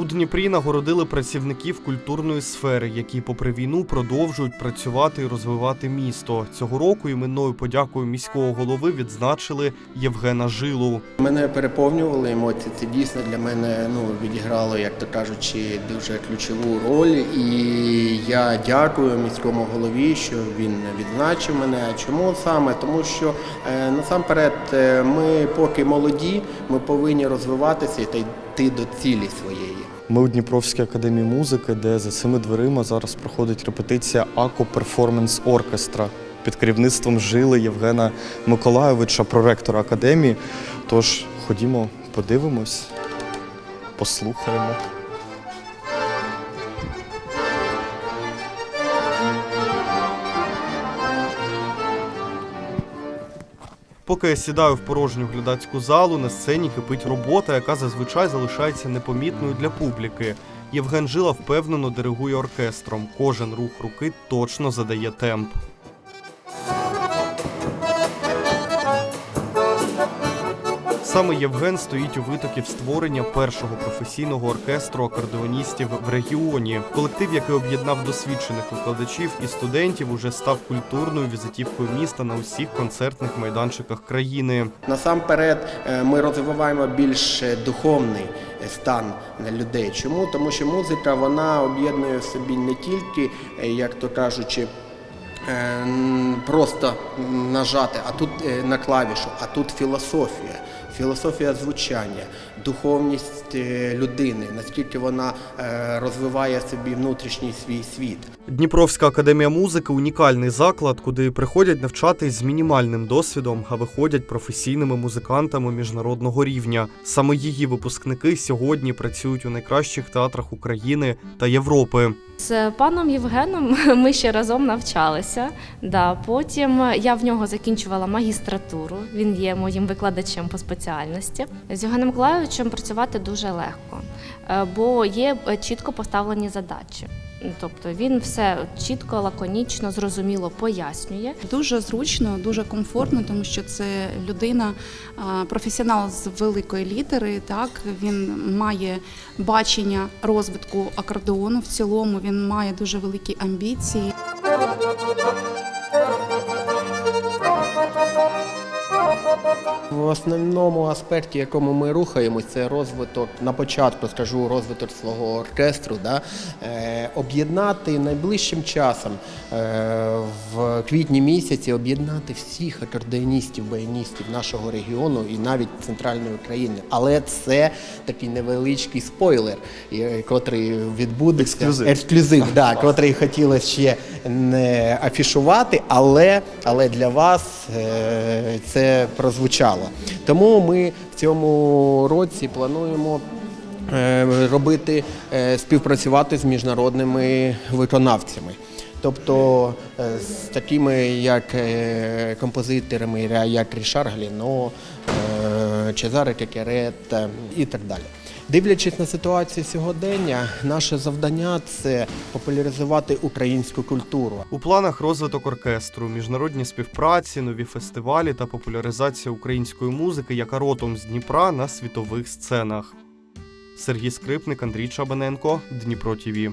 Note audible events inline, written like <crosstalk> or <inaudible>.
У Дніпрі нагородили працівників культурної сфери, які, попри війну, продовжують працювати і розвивати місто. Цього року іменною подякою міського голови відзначили Євгена Жилу. Мене переповнювали емоції. Це дійсно для мене ну, відіграло, як то кажучи, дуже ключову роль. І я дякую міському голові, що він відзначив мене. Чому саме? Тому що е, насамперед е, ми поки молоді, ми повинні розвиватися та йти до цілі своєї. Ми у Дніпровській академії музики, де за цими дверима зараз проходить репетиція АКО Перформанс Оркестра під керівництвом Жили Євгена Миколайовича, проректора академії. Тож ходімо, подивимось, послухаємо. Поки я сідаю в порожню глядацьку залу, на сцені кипить робота, яка зазвичай залишається непомітною для публіки. Євген Жила впевнено диригує оркестром. Кожен рух руки точно задає темп. Саме Євген стоїть у витоків створення першого професійного оркестру акордеоністів в регіоні. Колектив, який об'єднав досвідчених викладачів і студентів, уже став культурною візитівкою міста на усіх концертних майданчиках країни. Насамперед, е, ми розвиваємо більш духовний е, стан людей. Чому? Тому що музика вона об'єднує в собі не тільки, е, як то кажучи, просто нажати, а тут на клавішу, а тут філософія. Філософія звучання, духовність е, людини, наскільки вона е, розвиває собі внутрішній свій світ. Дніпровська академія музики унікальний заклад, куди приходять навчатись з мінімальним досвідом, а виходять професійними музикантами міжнародного рівня. Саме її випускники сьогодні працюють у найкращих театрах України та Європи. З паном Євгеном <laughs> ми ще разом навчалися. Да, потім я в нього закінчувала магістратуру. Він є моїм викладачем по спеціальності. З Євгеном Миколаєвичем працювати дуже легко, е, бо є е, чітко поставлені задачі. Тобто він все чітко, лаконічно, зрозуміло пояснює. Дуже зручно, дуже комфортно, тому що це людина, професіонал з великої літери. Так він має бачення розвитку акордеону в цілому. Він має дуже великі амбіції. В основному аспекті, якому ми рухаємось, це розвиток на початку, скажу, розвиток свого оркестру, да, е, об'єднати найближчим часом е, в квітні місяці об'єднати всіх акордеоністів, баяністів нашого регіону і навіть центральної України. Але це такий невеличкий спойлер, е, котрий відбудеться Ексклюзив. ексклюзив, да, котрий хотілося ще не афішувати, але, але для вас е, це прозвучало. Тому ми в цьому році плануємо. е, Робити співпрацювати з міжнародними виконавцями, тобто е, з такими як е, композиторами, як Рішар Гліно, е, Чезаре Кекерет і так далі. Дивлячись на ситуацію сьогодення, наше завдання це популяризувати українську культуру. У планах розвиток оркестру, міжнародні співпраці, нові фестивалі та популяризація української музики, яка ротом з Дніпра на світових сценах. Сергій Скрипник, Андрій Чабаненко, Дніпро ТІВІ.